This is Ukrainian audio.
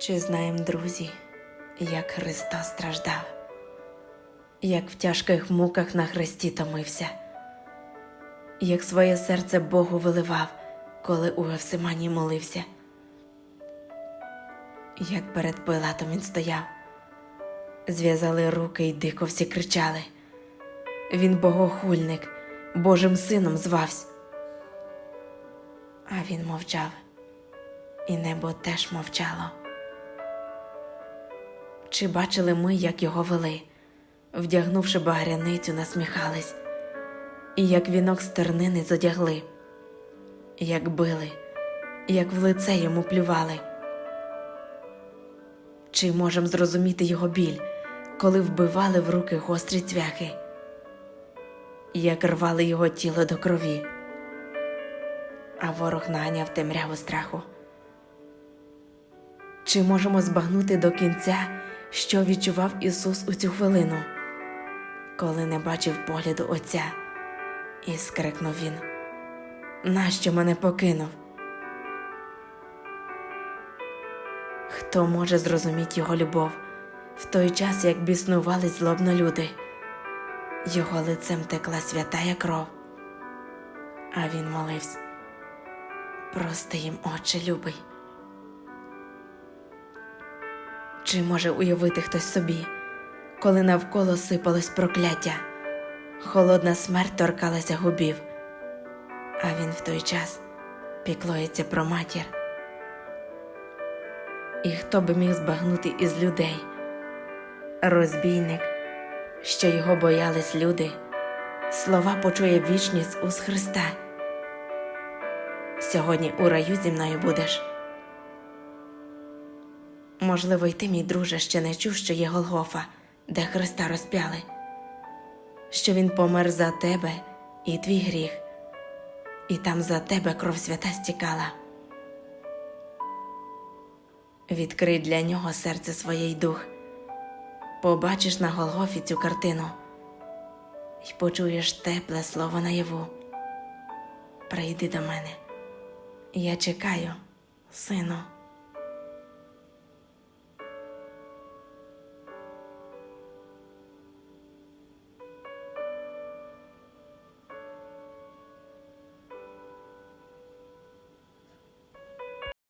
Чи знаєм, друзі, як Христос страждав, як в тяжких муках на хресті томився, як своє серце Богу виливав, коли у Гевсимані молився, як перед Пилатом він стояв, зв'язали руки й дико всі кричали. Він богохульник, Божим сином звався. А він мовчав, і небо теж мовчало. Чи бачили ми, як його вели, вдягнувши багряницю, насміхались, і як вінок стернини задягли, як били, як в лице йому плювали. Чи можем зрозуміти його біль, коли вбивали в руки гострі цвяхи, як рвали його тіло до крові, а ворог наганяв темряву страху? Чи можемо збагнути до кінця, що відчував Ісус у цю хвилину, коли не бачив погляду Отця, і скрикнув він: Нащо мене покинув? Хто може зрозуміти його любов в той час, як біснувались злобно люди? Його лицем текла святая кров, а він молився. Прости їм, Отче любий. Чи може уявити хтось собі, коли навколо сипалось прокляття, холодна смерть торкалася губів, а він в той час піклується про матір. І хто би міг збагнути із людей? Розбійник, що його боялись люди, слова почує вічність уз Христа. Сьогодні у раю зі мною будеш. Можливо, й ти, мій друже, ще не чув, що є Голгофа, де Христа розп'яли, що Він помер за тебе і твій гріх, і там за тебе кров свята стікала. Відкрий для нього серце своє й дух, побачиш на Голгофі цю картину і почуєш тепле слово наяву. Прийди до мене, я чекаю, сину.